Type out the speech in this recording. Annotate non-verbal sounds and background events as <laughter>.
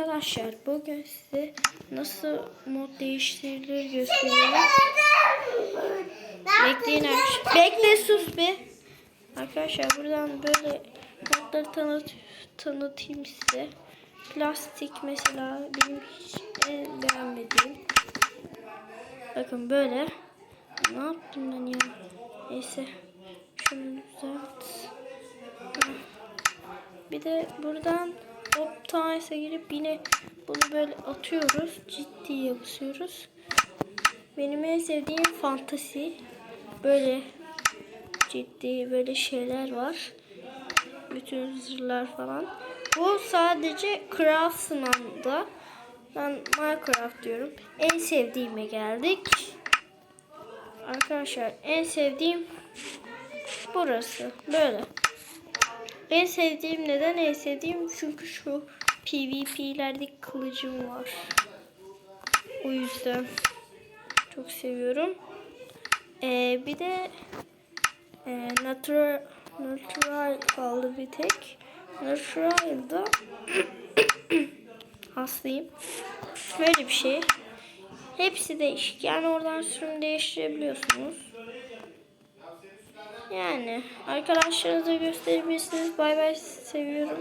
Arkadaşlar bugün size nasıl mod değiştirilir göstereceğim. Bekleyin arkadaşlar. Bekle sus be. Arkadaşlar buradan böyle modları tanıt tanıtayım size. Plastik mesela benim hiç en beğenmediğim. Bakın böyle. Ne yaptım ben ya? Neyse. Şunu düzelt. Bir de buradan Optime'a girip yine bunu böyle atıyoruz. Ciddiye basıyoruz. Benim en sevdiğim fantasi. Böyle ciddi böyle şeyler var. Bütün zırhlar falan. Bu sadece Craftsman'da. Ben Minecraft diyorum. En sevdiğime geldik. Arkadaşlar en sevdiğim burası. Böyle. En sevdiğim neden en sevdiğim? Çünkü şu PvP'lerde kılıcım var. O yüzden çok seviyorum. Ee, bir de e, natural, natural kaldı bir tek. Natural'da <coughs> hastayım. Böyle bir şey. Hepsi değişik. Yani oradan sürüm değiştirebiliyorsunuz. Yani arkadaşlarınıza gösterebilirsiniz. Bay bay seviyorum.